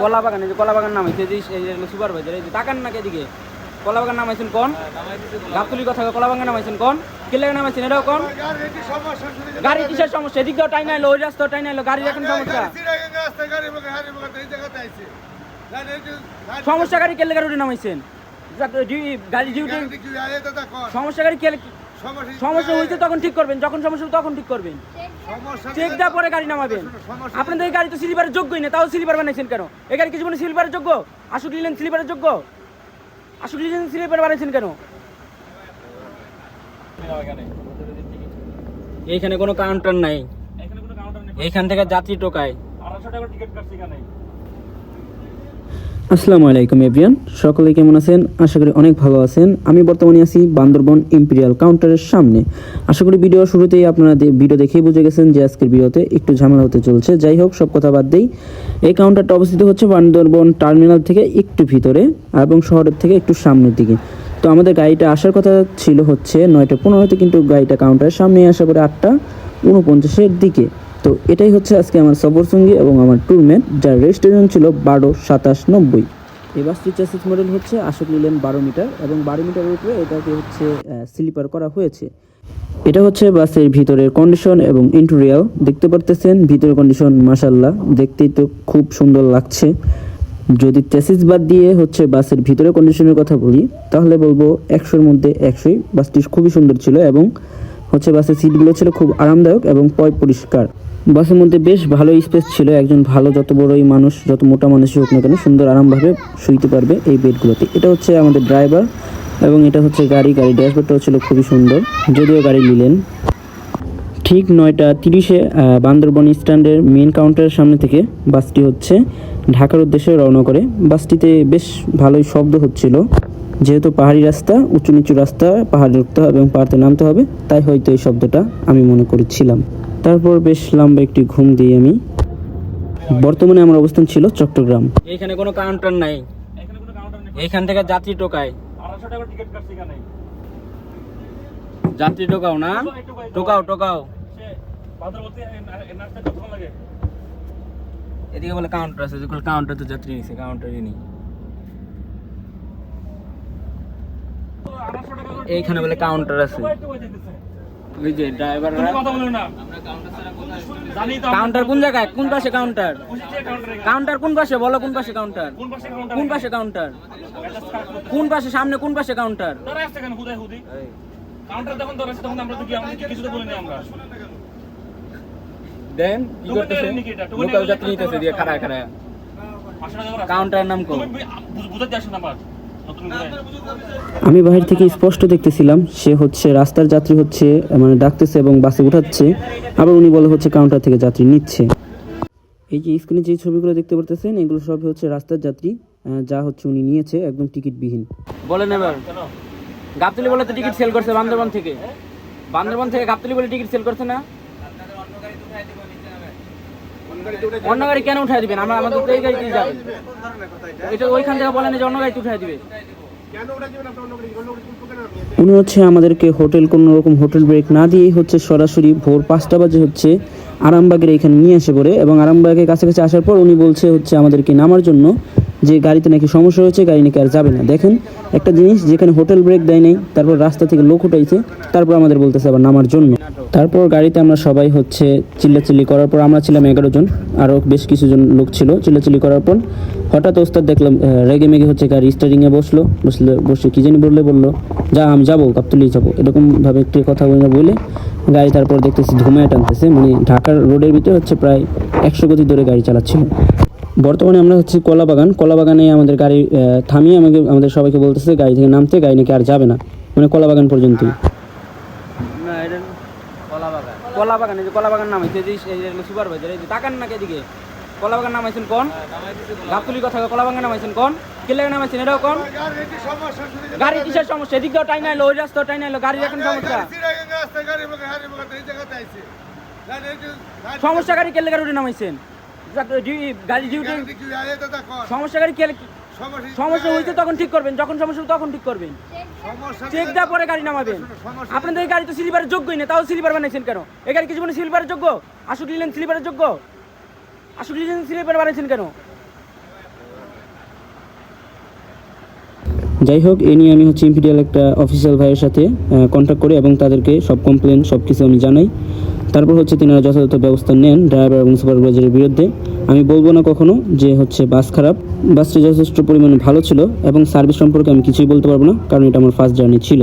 কলা বাগান এই যে কলা বাগান নামাইছে যে এই যে সুপারভাইজার এই যে তাকান নাকি এদিকে? কলা বাগান নামাইছেন কোন? গাবতলি কথা কলা বাগান নামাইছেন কোন? লাগে নামাইছেন এটাও কোন? গাড়ি কিসের সমস্যা? এদিক দিয়েও টাইম আইলো ওই রাস্তাও টাইম আইলো গাড়ির এখন সমস্যা? সমস্যা গাড়ি কেলে গাড়ি নামাইছেন। গাড়ি ডিউটি সমস্যা গাড়ি সমস্যা হয়েছে তখন ঠিক করবেন যখন সমস্যা হবে তখন ঠিক করবেন। চেক দেওয়ার পরে গাড়ি নামাবেন। আপনাদের এই গাড়ি তো স্লিপারের যোগ্যই না তাও স্লিপার বানাইছেন কেন? এই গাড়ি কিছু মানে স্লিপারের যোগ্য? আশুক নিলেন স্লিপারের যোগ্য? আশুক নিলেন স্লিপার বানাইছেন কেন? এইখানে কোনো কাউন্টার নাই। এইখান থেকে যাত্রী টোকায় আসসালামু আলাইকুম, এভরিয়ান। সকলে কেমন আছেন? আশা করি অনেক ভালো আছেন। আমি বর্তমানে আছি বান্দরবন ইম্পেরিয়াল কাউন্টারের সামনে। আশা করি ভিডিও শুরুতেই আপনারা ভিডিও দেখেই বুঝে গেছেন যে আজকের ভিডিওতে একটু ঝামেলা হতে চলছে। যাই হোক, সব কথা বাদ দেই। এই কাউন্টারটা অবস্থিত হচ্ছে বান্দরবন টার্মিনাল থেকে একটু ভিতরে এবং শহরের থেকে একটু সামনের দিকে। তো আমাদের গাড়িটা আসার কথা ছিল হচ্ছে নয়টা পনেরোতে কিন্তু গাড়িটা কাউন্টারের সামনে আসা করে আটটা উনপঞ্চাশের দিকে। তো এটাই হচ্ছে আজকে আমার সফর সঙ্গী এবং আমার ট্যুরমেট যার রেজিস্ট্রেশন ছিল বারো সাতাশ নব্বই। এই বাসটির চ্যাসিস মডেল হচ্ছে আশোক নিলেন বারো মিটার এবং বারো মিটারের উপরে এটাকে হচ্ছে স্লিপার করা হয়েছে। এটা হচ্ছে বাসের ভিতরের কন্ডিশন এবং ইন্টেরিয়াল দেখতে পারতেছেন, ভিতরের কন্ডিশন মাসাল্লাহ দেখতেই তো খুব সুন্দর লাগছে। যদি চ্যাসিস বাদ দিয়ে হচ্ছে বাসের ভিতরের কন্ডিশনের কথা বলি, তাহলে বলব একশোর মধ্যে একশোই। বাসটি খুবই সুন্দর ছিল এবং হচ্ছে বাসের সিটগুলো ছিল খুব আরামদায়ক এবং পয় পরিষ্কার। বাসের মধ্যে বেশ ভালো স্পেস ছিল। একজন ভালো যত বড়ই মানুষ, যত মোটা মানুষই হোক না কেন, সুন্দর আরামভাবে শুইতে পারবে এই বেডগুলোতে। এটা হচ্ছে আমাদের ড্রাইভার এবং এটা হচ্ছে গাড়ি। গাড়ি ড্যাশবোর্ডটাও ছিল খুবই সুন্দর, যদিও গাড়ি নিলেন। ঠিক নয়টা তিরিশে বান্দরবন স্ট্যান্ডের মেন কাউন্টারের সামনে থেকে বাসটি হচ্ছে ঢাকার উদ্দেশ্যে রওনা করে। বাসটিতে বেশ ভালোই শব্দ হচ্ছিল। যেহেতু পাহাড়ি রাস্তা, উঁচু নিচু রাস্তা, পাহাড়ে উঠতে হবে এবং পাহাড়তে নামতে হবে, তাই হয়তো এই শব্দটা আমি মনে করেছিলাম। তারপর বেশ লম্বা একটি ঘুম দিই আমি বর্তমানে আমার অবস্থান ছিল চট্টগ্রাম। এইখানে কোনো কাউন্টার নাই। এখান থেকে যাত্রী টোকায় যাত্রী টোকাও না? টোকাও টোকাও এদিকে বলে কাউন্টার আছে, যেগুলো কাউন্টার তো যাত্রী নিছে কাউন্টারই নেই। এইখানে বলে কাউন্টার আছে। ওই যে কাউন্টার কোন জায়গায়? কোন পাশে কাউন্টার কাউন্টার কোন পাশে? বলো কোন পাশে কাউন্টার কোন পাশে কাউন্টার কোন পাশে সামনে কোন পাশে কাউন্টার কাউন্টার যখন ধরেছে তখন আমরা তো কি আমরা কিছু তো বলিনি আমরা? দেন কি করতেছে? লোকাল যাত্রী নিতেছে দিয়ে খাড়া খাড়া কাউন্টারের নাম কো। বুঝাতে আমার। আমি বাহির থেকে স্পষ্ট দেখতেছিলাম, সে হচ্ছে রাস্তার যাত্রী হচ্ছে মানে ডাকতেছে এবং বাসে উঠাচ্ছে। আবার উনি বলে হচ্ছে কাউন্টার থেকে যাত্রী নিচ্ছে। এই যে স্ক্রিনে যে ছবিগুলো দেখতে পারতেছেন, এগুলো সবই হচ্ছে রাস্তার যাত্রী যা হচ্ছে উনি নিয়েছে, একদম টিকিট টিকিটবিহীন। বলেন এবার। গাবতলি বলে তো টিকিট সেল করছে বান্দরবন থেকে। বান্দরবন থেকে গাবতলি বলে টিকিট সেল করছে না? অন্য গাড়ি কেন উঠাই দিবেন? আমরা আমাদের এই গাড়িতে যাবেন এটা ওইখান থেকে বলেন যে অন্য গাড়িতে উঠাই দিবে। উনি হচ্ছে আমাদেরকে হোটেল কোনো রকম হোটেল ব্রেক না দিয়েই হচ্ছে সরাসরি ভোর পাঁচটা বাজে হচ্ছে আরামবাগের এখানে নিয়ে আসে করে এবং আরামবাগের কাছাকাছি আসার পর উনি বলছে হচ্ছে আমাদেরকে নামার জন্য। যে গাড়িতে নাকি সমস্যা হয়েছে, গাড়ি নাকি আর যাবে না। দেখেন, একটা জিনিস, যেখানে হোটেল ব্রেক দেয় নাই, তারপর রাস্তা থেকে লোক উঠাইছে, তারপর আমাদের বলতেছে আবার নামার জন্য। তারপর গাড়িতে আমরা সবাই হচ্ছে চিল্লাচিল্লি করার পর, আমরা ছিলাম এগারো জন আরও বেশ কিছুজন লোক ছিল চিল্লাচিল্লি করার পর। হঠাৎ ওস্তাদ দেখলাম রেগে মেগে হচ্ছে গাড়ি স্টারিংয়ে বসল, বসলে, বসে কি জানি বললে, বলল, যা, আমি যাব কাপতুলি যাব। এরকম ভাবে একটু কথা বলে বলে গাড়ি তারপর দেখতেছি ধুমায় টানতেছে মানে ঢাকার রোডের ভিতরে হচ্ছে প্রায় একশো গতি ধরে গাড়ি চালাচ্ছিল। বর্তমানে আমরা হচ্ছে কলা বাগান কলা বাগানে আমাদের গাড়ি থামিয়ে আমাকে আমাদের সবাইকে বলতেছে গাড়ি থেকে নামতে গাড়ি নাকি আর যাবে না। মানে কলা বাগান পর্যন্তই। না কলা বাগান এই যে কলা বাগান নামাইছে যে যে সুপারভাইজার এই যে তাকান নাকি এদিকে? কলা বাগান নামাইছেন কোন? গাবতলি কথা কলা বাগান নামাইছেন কোন? কি লাগে নামাইছেন এটাও কোন? গাড়ি কিসের সমস্যা এদিক দিয়েও ওই রাস্তাও গাড়ির এখন সমস্যা। সমস্যা গাড়ি কেলে গাড়ি নামাইছেন। সমস্যা গাড়ি সমস্যা হয়েছে তখন ঠিক করবেন যখন সমস্যা তখন ঠিক করবেন। গাড়ি নামাবেন। আপনাদের গাড়ি তো যোগ্যই না তাও স্লিপার বানিয়েছেন কেন? এই গাড়ি কি স্লিপারের যোগ্য? আশুক লিলেন স্লিপারের যোগ্য? আশুক লিলেন স্লিপার বানিয়েছেন কেন? যাই হোক এ নিয়ে আমি হচ্ছে ইম্পিরিয়াল একটা অফিসিয়াল ভাইয়ের সাথে কন্ট্যাক্ট করে এবং তাদেরকে সব কমপ্লেন সব কিছু আমি জানাই। তারপর হচ্ছে তিনারা যথাযথ ব্যবস্থা নেন ড্রাইভার এবং সুপারভাইজারের বিরুদ্ধে। আমি বলব না কখনো যে হচ্ছে বাস খারাপ। বাসটি যথেষ্ট পরিমাণে ভালো ছিল এবং সার্ভিস সম্পর্কে আমি কিছুই বলতে পারব না, কারণ এটা আমার ফার্স্ট জার্নি ছিল।